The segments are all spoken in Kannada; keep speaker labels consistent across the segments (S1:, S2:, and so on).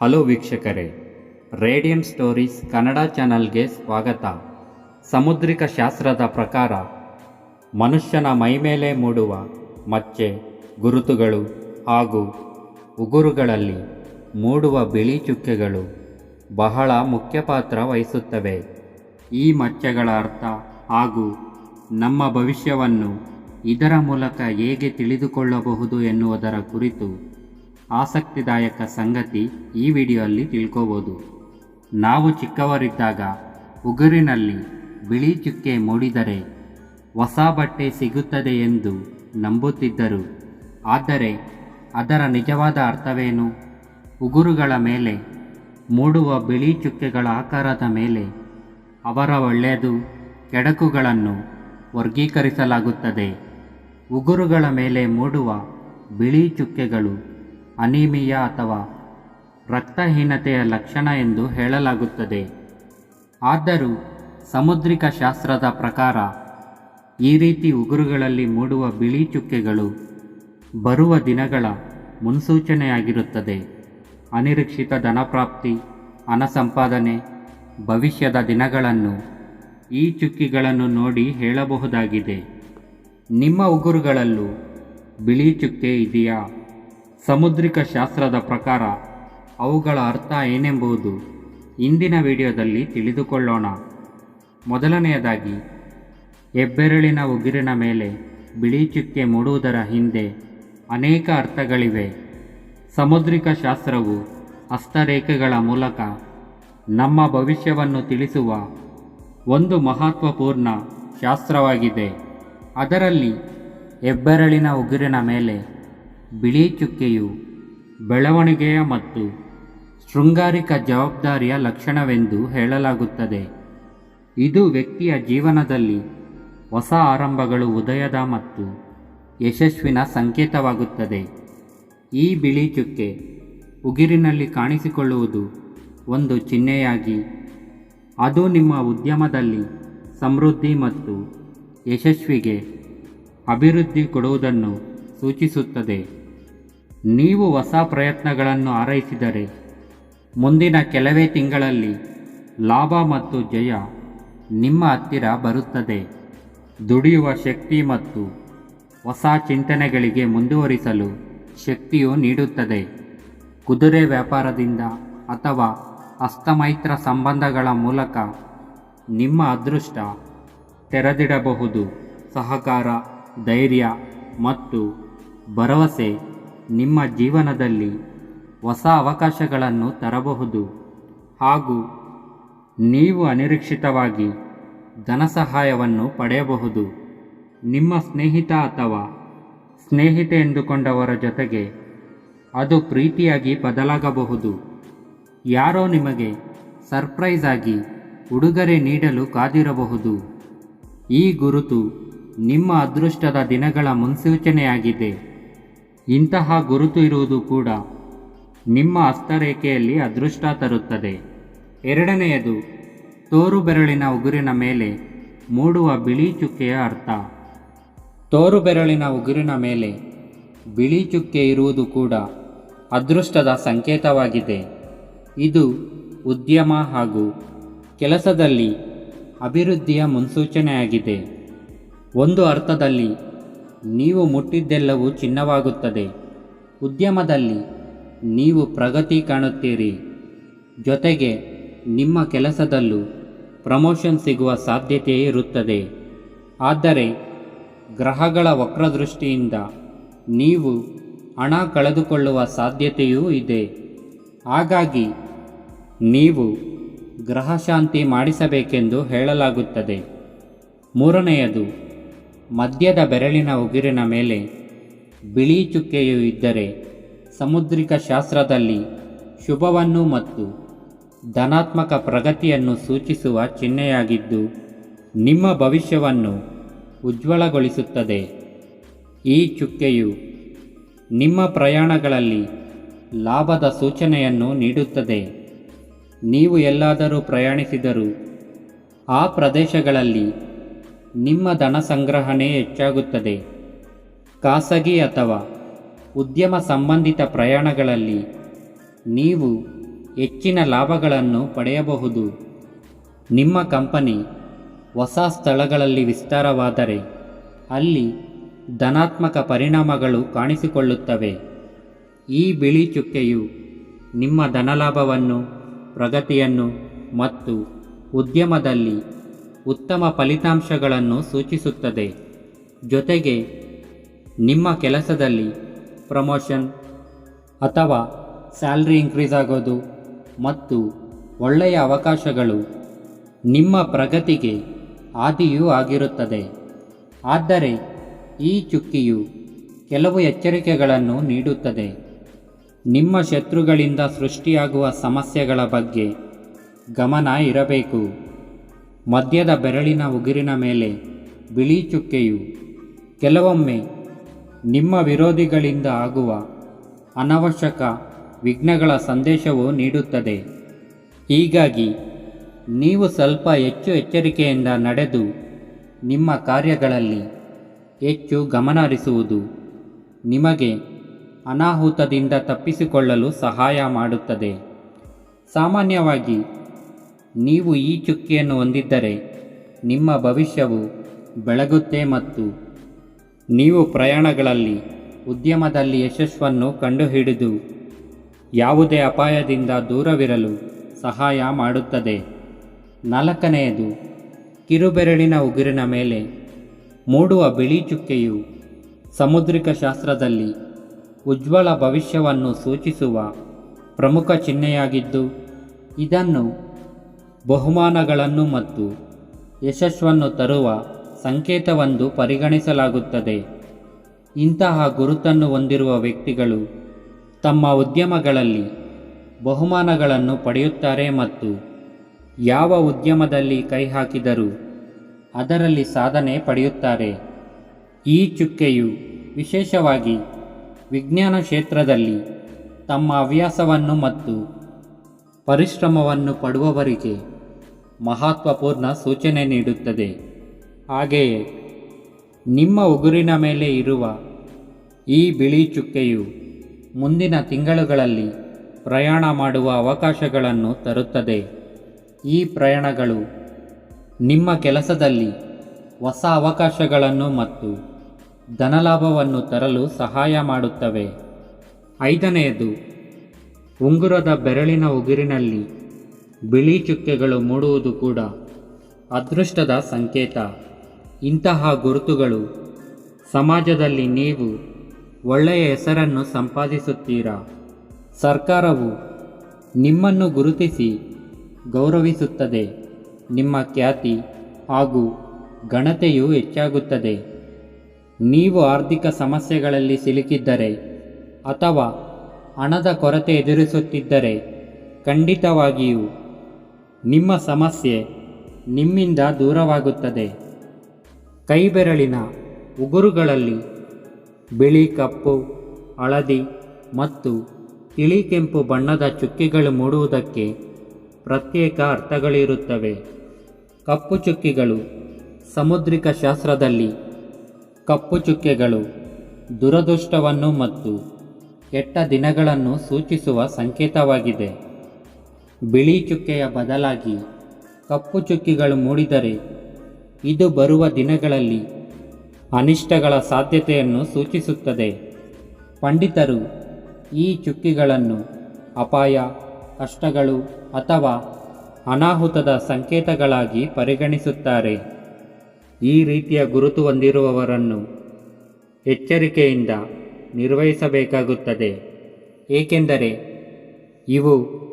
S1: ಹಲೋ ವೀಕ್ಷಕರೇ ರೇಡಿಯಂ ಸ್ಟೋರೀಸ್ ಕನ್ನಡ ಚಾನಲ್ಗೆ ಸ್ವಾಗತ. ಸಮುದ್ರಿಕ ಶಾಸ್ತ್ರದ ಪ್ರಕಾರ, ಮನುಷ್ಯನ ಮೈಮೇಲೆ ಮೂಡುವ ಮಚ್ಚೆ, ಗುರುತುಗಳು ಹಾಗೂ ಉಗುರುಗಳಲ್ಲಿ ಮೂಡುವ ಬಿಳಿ ಚುಕ್ಕೆಗಳು ಬಹಳ ಮುಖ್ಯ ಪಾತ್ರ ವಹಿಸುತ್ತವೆ. ಈ ಮಚ್ಚೆಗಳ ಅರ್ಥ ಹಾಗೂ ನಮ್ಮ ಭವಿಷ್ಯವನ್ನು ಇದರ ಮೂಲಕ ಹೇಗೆ ತಿಳಿದುಕೊಳ್ಳಬಹುದು ಎನ್ನುವುದರ ಕುರಿತು ಆಸಕ್ತಿದಾಯಕ ಸಂಗತಿ ಈ ವಿಡಿಯೋಲ್ಲಿ ತಿಳ್ಕೋಬೋದು. ನಾವು ಚಿಕ್ಕವರಿದ್ದಾಗ ಉಗುರಿನಲ್ಲಿ ಬಿಳಿ ಚುಕ್ಕೆ ಮೂಡಿದರೆ ಹೊಸ ಬಟ್ಟೆ ಸಿಗುತ್ತದೆ ಎಂದು ನಂಬುತ್ತಿದ್ದರು. ಆದರೆ ಅದರ ನಿಜವಾದ ಅರ್ಥವೇನು? ಉಗುರುಗಳ ಮೇಲೆ ಮೂಡುವ ಬಿಳಿ ಚುಕ್ಕೆಗಳ ಆಕಾರದ ಮೇಲೆ ಅವರ ಒಳ್ಳೆಯದು ಕೆಡಕುಗಳನ್ನು ವರ್ಗೀಕರಿಸಲಾಗುತ್ತದೆ. ಉಗುರುಗಳ ಮೇಲೆ ಮೂಡುವ ಬಿಳಿ ಚುಕ್ಕೆಗಳು ಅನೀಮಿಯಾ ಅಥವಾ ರಕ್ತಹೀನತೆಯ ಲಕ್ಷಣ ಎಂದು ಹೇಳಲಾಗುತ್ತದೆ. ಆದರೂ ಸಮುದ್ರಿಕ ಶಾಸ್ತ್ರದ ಪ್ರಕಾರ ಈ ರೀತಿ ಉಗುರುಗಳಲ್ಲಿ ಮೂಡುವ ಬಿಳಿ ಚುಕ್ಕೆಗಳು ಬರುವ ದಿನಗಳ ಮುನ್ಸೂಚನೆಯಾಗಿರುತ್ತದೆ. ಅನಿರೀಕ್ಷಿತ ಧನಪ್ರಾಪ್ತಿ ಹಣ ಸಂಪಾದನೆ ಭವಿಷ್ಯದ ದಿನಗಳನ್ನು ಈ ಚುಕ್ಕಿಗಳನ್ನು ನೋಡಿ ಹೇಳಬಹುದಾಗಿದೆ. ನಿಮ್ಮ ಉಗುರುಗಳಲ್ಲೂ ಬಿಳಿ ಚುಕ್ಕೆ ಇದೆಯಾ? ಸಮುದ್ರಿಕ ಶಾಸ್ತ್ರದ ಪ್ರಕಾರ ಅವುಗಳ ಅರ್ಥ ಏನೆಂಬುದು ಇಂದಿನ ವಿಡಿಯೋದಲ್ಲಿ ತಿಳಿದುಕೊಳ್ಳೋಣ. ಮೊದಲನೆಯದಾಗಿ, ಹೆಬ್ಬೆರಳಿನ ಉಗಿರಿನ ಮೇಲೆ ಬಿಳಿ ಚುಕ್ಕೆ ಮೂಡುವುದರ ಹಿಂದೆ ಅನೇಕ ಅರ್ಥಗಳಿವೆ. ಸಮುದ್ರಿಕ ಶಾಸ್ತ್ರವು ಹಸ್ತರೇಖೆಗಳ ಮೂಲಕ ನಮ್ಮ ಭವಿಷ್ಯವನ್ನು ತಿಳಿಸುವ ಒಂದು ಮಹತ್ವಪೂರ್ಣ ಶಾಸ್ತ್ರವಾಗಿದೆ. ಅದರಲ್ಲಿ ಹೆಬ್ಬೆರಳಿನ ಉಗುರಿನ ಮೇಲೆ ಬಿಳಿ ಚುಕ್ಕೆಯು ಬೆಳವಣಿಗೆಯ ಮತ್ತು ಶೃಂಗಾರಿಕ ಜವಾಬ್ದಾರಿಯ ಲಕ್ಷಣವೆಂದು ಹೇಳಲಾಗುತ್ತದೆ. ಇದು ವ್ಯಕ್ತಿಯ ಜೀವನದಲ್ಲಿ ಹೊಸ ಆರಂಭಗಳು ಉದಯದ ಮತ್ತು ಯಶಸ್ವಿನ ಸಂಕೇತವಾಗುತ್ತದೆ. ಈ ಬಿಳಿ ಚುಕ್ಕೆ ಉಗಿರಿನಲ್ಲಿ ಕಾಣಿಸಿಕೊಳ್ಳುವುದು ಒಂದು ಚಿಹ್ನೆಯಾಗಿ, ಅದು ನಿಮ್ಮ ಉದ್ಯಮದಲ್ಲಿ ಸಮೃದ್ಧಿ ಮತ್ತು ಯಶಸ್ವಿಗೆ ಅಭಿವೃದ್ಧಿ ಕೊಡುವುದನ್ನು ಸೂಚಿಸುತ್ತದೆ. ನೀವು ಹೊಸ ಪ್ರಯತ್ನಗಳನ್ನು ಆರೈಸಿದರೆ ಮುಂದಿನ ಕೆಲವೇ ತಿಂಗಳಲ್ಲಿ ಲಾಭ ಮತ್ತು ಜಯ ನಿಮ್ಮ ಹತ್ತಿರ ಬರುತ್ತದೆ. ದುಡಿಯುವ ಶಕ್ತಿ ಮತ್ತು ಹೊಸ ಚಿಂತನೆಗಳಿಗೆ ಮುಂದುವರಿಸಲು ಶಕ್ತಿಯು ನೀಡುತ್ತದೆ. ಕುದುರೆ ವ್ಯಾಪಾರದಿಂದ ಅಥವಾ ಅಸ್ತಮೈತ್ರ ಸಂಬಂಧಗಳ ಮೂಲಕ ನಿಮ್ಮ ಅದೃಷ್ಟ ತೆರೆದಿಡಬಹುದು. ಸಹಕಾರ, ಧೈರ್ಯ ಮತ್ತು ಭರವಸೆ ನಿಮ್ಮ ಜೀವನದಲ್ಲಿ ಹೊಸ ಅವಕಾಶಗಳನ್ನು ತರಬಹುದು. ಹಾಗೂ ನೀವು ಅನಿರೀಕ್ಷಿತವಾಗಿ ಧನಸಹಾಯವನ್ನು ಪಡೆಯಬಹುದು. ನಿಮ್ಮ ಸ್ನೇಹಿತ ಅಥವಾ ಸ್ನೇಹಿತೆ ಎಂದುಕೊಂಡವರ ಜೊತೆಗೆ ಅದು ಪ್ರೀತಿಯಾಗಿ ಬದಲಾಗಬಹುದು. ಯಾರೋ ನಿಮಗೆ ಸರ್ಪ್ರೈಸ್ ಆಗಿ ಉಡುಗೊರೆ ನೀಡಲು ಕಾದಿರಬಹುದು. ಈ ಗುರುತು ನಿಮ್ಮ ಅದೃಷ್ಟದ ದಿನಗಳ ಮುನ್ಸೂಚನೆಯಾಗಿದೆ. ಇಂತಹ ಗುರುತು ಇರುವುದು ಕೂಡ ನಿಮ್ಮ ಹಸ್ತರೇಖೆಯಲ್ಲಿ ಅದೃಷ್ಟ ತರುತ್ತದೆ. ಎರಡನೆಯದು, ತೋರು ಬೆರಳಿನ ಉಗುರಿನ ಮೇಲೆ ಮೂಡುವ ಬಿಳಿ ಚುಕ್ಕೆಯ ಅರ್ಥ. ತೋರು ಬೆರಳಿನ ಉಗುರಿನ ಮೇಲೆ ಬಿಳಿ ಚುಕ್ಕೆ ಇರುವುದು ಕೂಡ ಅದೃಷ್ಟದ ಸಂಕೇತವಾಗಿದೆ. ಇದು ಉದ್ಯಮ ಹಾಗೂ ಕೆಲಸದಲ್ಲಿ ಅಭಿವೃದ್ಧಿಯ ಮುನ್ಸೂಚನೆಯಾಗಿದೆ. ಒಂದು ಅರ್ಥದಲ್ಲಿ ನೀವು ಮುಟ್ಟಿದ್ದೆಲ್ಲವೂ ಚಿನ್ನವಾಗುತ್ತದೆ. ಉದ್ಯಮದಲ್ಲಿ ನೀವು ಪ್ರಗತಿ ಕಾಣುತ್ತೀರಿ. ಜೊತೆಗೆ ನಿಮ್ಮ ಕೆಲಸದಲ್ಲೂ ಪ್ರಮೋಷನ್ ಸಿಗುವ ಸಾಧ್ಯತೆ ಇರುತ್ತದೆ. ಆದರೆ ಗ್ರಹಗಳ ವಕ್ರದೃಷ್ಟಿಯಿಂದ ನೀವು ಹಣ ಕಳೆದುಕೊಳ್ಳುವ ಸಾಧ್ಯತೆಯೂ ಇದೆ. ಹಾಗಾಗಿ ನೀವು ಗ್ರಹಶಾಂತಿ ಮಾಡಿಸಬೇಕೆಂದು ಹೇಳಲಾಗುತ್ತದೆ. ಮೂರನೆಯದು ಮದ್ಯದ ಬೆರಳಿನ ಉಗಿರಿನ ಮೇಲೆ ಬಿಳಿ ಚುಕ್ಕೆಯು ಇದ್ದರೆ ಸಮುದ್ರಿಕ ಶಾಸ್ತ್ರದಲ್ಲಿ ಶುಭವನ್ನು ಮತ್ತು ಧನಾತ್ಮಕ ಪ್ರಗತಿಯನ್ನು ಸೂಚಿಸುವ ಚಿಹ್ನೆಯಾಗಿದ್ದು, ನಿಮ್ಮ ಭವಿಷ್ಯವನ್ನು ಉಜ್ವಲಗೊಳಿಸುತ್ತದೆ. ಈ ಚುಕ್ಕೆಯು ನಿಮ್ಮ ಪ್ರಯಾಣಗಳಲ್ಲಿ ಲಾಭದ ಸೂಚನೆಯನ್ನು ನೀಡುತ್ತದೆ. ನೀವು ಎಲ್ಲಾದರೂ ಪ್ರಯಾಣಿಸಿದರೂ ಆ ಪ್ರದೇಶಗಳಲ್ಲಿ ನಿಮ್ಮ ಧನ ಸಂಗ್ರಹಣೆ ಹೆಚ್ಚಾಗುತ್ತದೆ. ಖಾಸಗಿ ಅಥವಾ ಉದ್ಯಮ ಸಂಬಂಧಿತ ಪ್ರಯಾಣಗಳಲ್ಲಿ ನೀವು ಹೆಚ್ಚಿನ ಲಾಭಗಳನ್ನು ಪಡೆಯಬಹುದು. ನಿಮ್ಮ ಕಂಪನಿ ಹೊಸ ಸ್ಥಳಗಳಲ್ಲಿ ವಿಸ್ತಾರವಾದರೆ ಅಲ್ಲಿ ಧನಾತ್ಮಕ ಪರಿಣಾಮಗಳು ಕಾಣಿಸಿಕೊಳ್ಳುತ್ತವೆ. ಈ ಬಿಳಿ ಚುಕ್ಕೆಯು ನಿಮ್ಮ ಧನಲಾಭವನ್ನು, ಪ್ರಗತಿಯನ್ನು ಮತ್ತು ಉದ್ಯಮದಲ್ಲಿ ಉತ್ತಮ ಫಲಿತಾಂಶಗಳನ್ನು ಸೂಚಿಸುತ್ತದೆ. ಜೊತೆಗೆ, ನಿಮ್ಮ ಕೆಲಸದಲ್ಲಿ ಪ್ರಮೋಷನ್ ಅಥವಾ ಸ್ಯಾಲ್ರಿ ಇನ್ಕ್ರೀಸ್ ಆಗೋದು ಮತ್ತು ಒಳ್ಳೆಯ ಅವಕಾಶಗಳು ನಿಮ್ಮ ಪ್ರಗತಿಗೆ ಆದಿಯೂ ಆಗಿರುತ್ತದೆ. ಆದರೆ, ಈ ಚುಕ್ಕಿಯು ಕೆಲವು ಎಚ್ಚರಿಕೆಗಳನ್ನು ನೀಡುತ್ತದೆ. ನಿಮ್ಮ ಶತ್ರುಗಳಿಂದ ಸೃಷ್ಟಿಯಾಗುವ ಸಮಸ್ಯೆಗಳ ಬಗ್ಗೆ ಗಮನ ಇರಬೇಕು. ಮದ್ಯದ ಬೆರಳಿನ ಉಗುರಿನ ಮೇಲೆ ಬಿಳಿ ಚುಕ್ಕೆಯು ಕೆಲವೊಮ್ಮೆ ನಿಮ್ಮ ವಿರೋಧಿಗಳಿಂದ ಆಗುವ ಅನವಶ್ಯಕ ವಿಘ್ನಗಳ ಸಂದೇಶವು ನೀಡುತ್ತದೆ. ಹೀಗಾಗಿ ನೀವು ಸ್ವಲ್ಪ ಹೆಚ್ಚು ಎಚ್ಚರಿಕೆಯಿಂದ ನಡೆದು ನಿಮ್ಮ ಕಾರ್ಯಗಳಲ್ಲಿ ಹೆಚ್ಚು ಗಮನಹರಿಸುವುದು ನಿಮಗೆ ಅನಾಹುತದಿಂದ ತಪ್ಪಿಸಿಕೊಳ್ಳಲು ಸಹಾಯ ಮಾಡುತ್ತದೆ. ಸಾಮಾನ್ಯವಾಗಿ ನೀವು ಈ ಚುಕ್ಕಿಯನ್ನು ಹೊಂದಿದ್ದರೆ ನಿಮ್ಮ ಭವಿಷ್ಯವು ಬೆಳಗುತ್ತೆ ಮತ್ತು ನೀವು ಪ್ರಯಾಣಗಳಲ್ಲಿ ಉದ್ಯಮದಲ್ಲಿ ಯಶಸ್ಸನ್ನು ಕಂಡುಹಿಡಿದು ಯಾವುದೇ ಅಪಾಯದಿಂದ ದೂರವಿರಲು ಸಹಾಯ ಮಾಡುತ್ತದೆ. ನಾಲ್ಕನೆಯದು, ಕಿರುಬೆರಳಿನ ಉಗುರಿನ ಮೇಲೆ ಮೂಡುವ ಬಿಳಿ ಚುಕ್ಕೆಯು ಸಮುದ್ರಿಕ ಶಾಸ್ತ್ರದಲ್ಲಿ ಉಜ್ವಲ ಭವಿಷ್ಯವನ್ನು ಸೂಚಿಸುವ ಪ್ರಮುಖ ಚಿಹ್ನೆಯಾಗಿದ್ದು, ಇದನ್ನು ಬಹುಮಾನಗಳನ್ನು ಮತ್ತು ಯಶಸ್ಸನ್ನು ತರುವ ಸಂಕೇತವೆಂದು ಪರಿಗಣಿಸಲಾಗುತ್ತದೆ. ಇಂತಹ ಗುರುತನ್ನು ಹೊಂದಿರುವ ವ್ಯಕ್ತಿಗಳು ತಮ್ಮ ಉದ್ಯಮಗಳಲ್ಲಿ ಬಹುಮಾನಗಳನ್ನು ಪಡೆಯುತ್ತಾರೆ ಮತ್ತು ಯಾವ ಉದ್ಯಮದಲ್ಲಿ ಕೈ ಹಾಕಿದರೂ ಅದರಲ್ಲಿ ಸಾಧನೆ ಪಡೆಯುತ್ತಾರೆ. ಈ ಚುಕ್ಕೆಯು ವಿಶೇಷವಾಗಿ ವಿಜ್ಞಾನ ಕ್ಷೇತ್ರದಲ್ಲಿ ತಮ್ಮ ಹವ್ಯಾಸವನ್ನು ಮತ್ತು ಪರಿಶ್ರಮವನ್ನು ಪಡುವವರಿಗೆ ಮಹತ್ವಪೂರ್ಣ ಸೂಚನೆ ನೀಡುತ್ತದೆ. ಹಾಗೆಯೇ ನಿಮ್ಮ ಉಗುರಿನ ಮೇಲೆ ಇರುವ ಈ ಬಿಳಿ ಚುಕ್ಕೆಯು ಮುಂದಿನ ತಿಂಗಳುಗಳಲ್ಲಿ ಪ್ರಯಾಣ ಮಾಡುವ ಅವಕಾಶಗಳನ್ನು ತರುತ್ತದೆ. ಈ ಪ್ರಯಾಣಗಳು ನಿಮ್ಮ ಕೆಲಸದಲ್ಲಿ ಹೊಸ ಅವಕಾಶಗಳನ್ನು ಮತ್ತು ಧನಲಾಭವನ್ನು ತರಲು ಸಹಾಯ ಮಾಡುತ್ತವೆ. ಐದನೆಯದು, ಉಂಗುರದ ಬೆರಳಿನ ಉಗುರಿನಲ್ಲಿ ಬಿಳಿ ಚುಕ್ಕೆಗಳು ಮೂಡುವುದು ಕೂಡ ಅದೃಷ್ಟದ ಸಂಕೇತ. ಇಂತಹ ಗುರುತುಗಳು ಸಮಾಜದಲ್ಲಿ ನೀವು ಒಳ್ಳೆಯ ಹೆಸರನ್ನು ಸಂಪಾದಿಸುತ್ತೀರಾ? ಸರ್ಕಾರವು ನಿಮ್ಮನ್ನು ಗುರುತಿಸಿ ಗೌರವಿಸುತ್ತದೆ. ನಿಮ್ಮ ಖ್ಯಾತಿ ಹಾಗೂ ಘನತೆಯು ಹೆಚ್ಚಾಗುತ್ತದೆ. ನೀವು ಆರ್ಥಿಕ ಸಮಸ್ಯೆಗಳಲ್ಲಿ ಸಿಲುಕಿದ್ದರೆ ಅಥವಾ ಹಣದ ಕೊರತೆ ಎದುರಿಸುತ್ತಿದ್ದರೆ ಖಂಡಿತವಾಗಿಯೂ ನಿಮ್ಮ ಸಮಸ್ಯೆ ನಿಮ್ಮಿಂದ ದೂರವಾಗುತ್ತದೆ. ಕೈಬೆರಳಿನ ಉಗುರುಗಳಲ್ಲಿ ಬಿಳಿ ಕಪ್ಪು, ಹಳದಿ ಮತ್ತು ತಿಳಿ ಕೆಂಪು ಬಣ್ಣದ ಚುಕ್ಕಿಗಳು ಮೂಡುವುದಕ್ಕೆ ಪ್ರತ್ಯೇಕ ಅರ್ಥಗಳಿರುತ್ತವೆ. ಕಪ್ಪು ಚುಕ್ಕಿಗಳು ಸಮುದ್ರಿಕ ಶಾಸ್ತ್ರದಲ್ಲಿ ಕಪ್ಪು ಚುಕ್ಕೆಗಳು ದುರದೃಷ್ಟವನ್ನು ಮತ್ತು ಕೆಟ್ಟ ದಿನಗಳನ್ನು ಸೂಚಿಸುವ ಸಂಕೇತವಾಗಿದೆ. ಬಿಳಿ ಚುಕ್ಕೆಯ ಬದಲಾಗಿ ಕಪ್ಪು ಚುಕ್ಕಿಗಳು ಮೂಡಿದರೆ ಇದು ಬರುವ ದಿನಗಳಲ್ಲಿ ಅನಿಷ್ಟಗಳ ಸಾಧ್ಯತೆಯನ್ನು ಸೂಚಿಸುತ್ತದೆ. ಪಂಡಿತರು ಈ ಚುಕ್ಕಿಗಳನ್ನು ಅಪಾಯ, ಕಷ್ಟಗಳು ಅಥವಾ ಅನಾಹುತದ ಸಂಕೇತಗಳಾಗಿ ಪರಿಗಣಿಸುತ್ತಾರೆ. ಈ ರೀತಿಯ ಗುರುತು ಹೊಂದಿರುವವರನ್ನು ಎಚ್ಚರಿಕೆಯಿಂದ ನಿರ್ವಹಿಸಬೇಕಾಗುತ್ತದೆ. ಏಕೆಂದರೆ ಇವು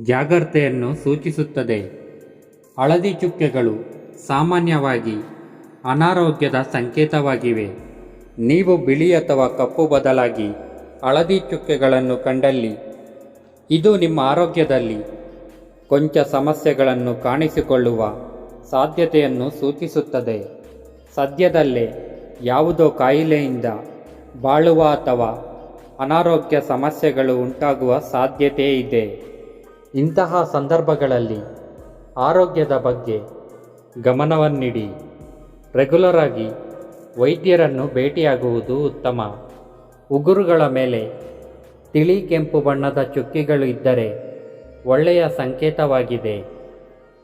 S1: ಜಾಗ್ರತೆಯನ್ನು ಸೂಚಿಸುತ್ತದೆ. ಹಳದಿ ಚುಕ್ಕೆಗಳು ಸಾಮಾನ್ಯವಾಗಿ ಅನಾರೋಗ್ಯದ ಸಂಕೇತವಾಗಿವೆ. ನೀವು ಬಿಳಿ ಅಥವಾ ಕಪ್ಪು ಬದಲಾಗಿ ಹಳದಿ ಚುಕ್ಕೆಗಳನ್ನು ಕಂಡಲ್ಲಿ, ಇದು ನಿಮ್ಮ ಆರೋಗ್ಯದಲ್ಲಿ ಕೊಂಚ ಸಮಸ್ಯೆಗಳನ್ನು ಕಾಣಿಸಿಕೊಳ್ಳುವ ಸಾಧ್ಯತೆಯನ್ನು ಸೂಚಿಸುತ್ತದೆ. ಸದ್ಯದಲ್ಲೇ ಯಾವುದೋ ಕಾಯಿಲೆಯಿಂದ ಬಾಳುವ ಅಥವಾ ಅನಾರೋಗ್ಯ ಸಮಸ್ಯೆಗಳು ಉಂಟಾಗುವ ಸಾಧ್ಯತೆ ಇದೆ ಇಂತಹ ಸಂದರ್ಭಗಳಲ್ಲಿ ಆರೋಗ್ಯದ ಬಗ್ಗೆ ಗಮನವನ್ನಿಡಿ. ರೆಗ್ಯುಲರ್ ಆಗಿ ವೈದ್ಯರನ್ನು ಭೇಟಿಯಾಗುವುದು ಉತ್ತಮ. ಉಗುರುಗಳ ಮೇಲೆ ತಿಳಿ ಕೆಂಪು ಬಣ್ಣದ ಚುಕ್ಕಿಗಳು ಇದ್ದರೆ ಒಳ್ಳೆಯ ಸಂಕೇತವಾಗಿದೆ.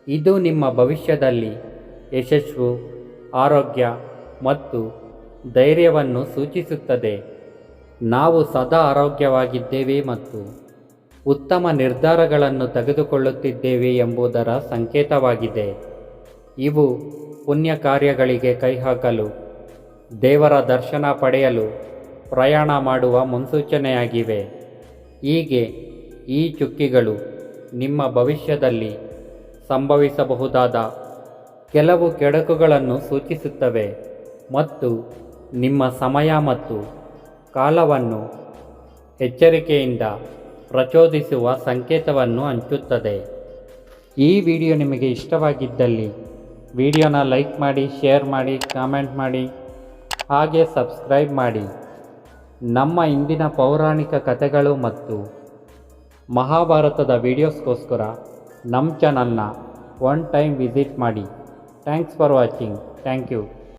S1: ಇದು ನಿಮ್ಮ ಭವಿಷ್ಯದಲ್ಲಿ ಯಶಸ್ಸು, ಆರೋಗ್ಯ ಮತ್ತು ಧೈರ್ಯವನ್ನು ಸೂಚಿಸುತ್ತದೆ. ನಾವು ಸದಾ ಆರೋಗ್ಯವಾಗಿದ್ದೇವೆ ಮತ್ತು ಉತ್ತಮ ನಿರ್ಧಾರಗಳನ್ನು ತೆಗೆದುಕೊಳ್ಳುತ್ತಿದ್ದೇವೆ ಎಂಬುದರ ಸಂಕೇತವಾಗಿದೆ. ಇವು ಪುಣ್ಯ ಕಾರ್ಯಗಳಿಗೆ ಕೈಹಾಕಲು, ದೇವರ ದರ್ಶನ ಪಡೆಯಲು ಪ್ರಯಾಣ ಮಾಡುವ ಮುನ್ಸೂಚನೆಯಾಗಿವೆ. ಹೀಗೆ ಈ ಚುಕ್ಕಿಗಳು ನಿಮ್ಮ ಭವಿಷ್ಯದಲ್ಲಿ ಸಂಭವಿಸಬಹುದಾದ ಕೆಲವು ಕೆಡಕುಗಳನ್ನು ಸೂಚಿಸುತ್ತವೆ ಮತ್ತು ನಿಮ್ಮ ಸಮಯ ಮತ್ತು ಕಾಲವನ್ನು ಎಚ್ಚರಿಕೆಯಿಂದ ಪ್ರಚೋದಿಸುವ ಸಂಕೇತವನ್ನು ಹಂಚುತ್ತದೆ. ಈ ವಿಡಿಯೋ ನಿಮಗೆ ಇಷ್ಟವಾಗಿದ್ದಲ್ಲಿ ವಿಡಿಯೋನ ಲೈಕ್ ಮಾಡಿ, ಶೇರ್ ಮಾಡಿ, ಕಾಮೆಂಟ್ ಮಾಡಿ, ಹಾಗೆ ಸಬ್ಸ್ಕ್ರೈಬ್ ಮಾಡಿ. ನಮ್ಮ ಇಂದಿನ ಪೌರಾಣಿಕ ಕಥೆಗಳು ಮತ್ತು ಮಹಾಭಾರತದ ವಿಡಿಯೋಸ್ಗೋಸ್ಕರ ನಮ್ಮ ಚಾನಲ್ನ ಒನ್ ಟೈಮ್ ವಿಸಿಟ್ ಮಾಡಿ. Thanks for watching. Thank you.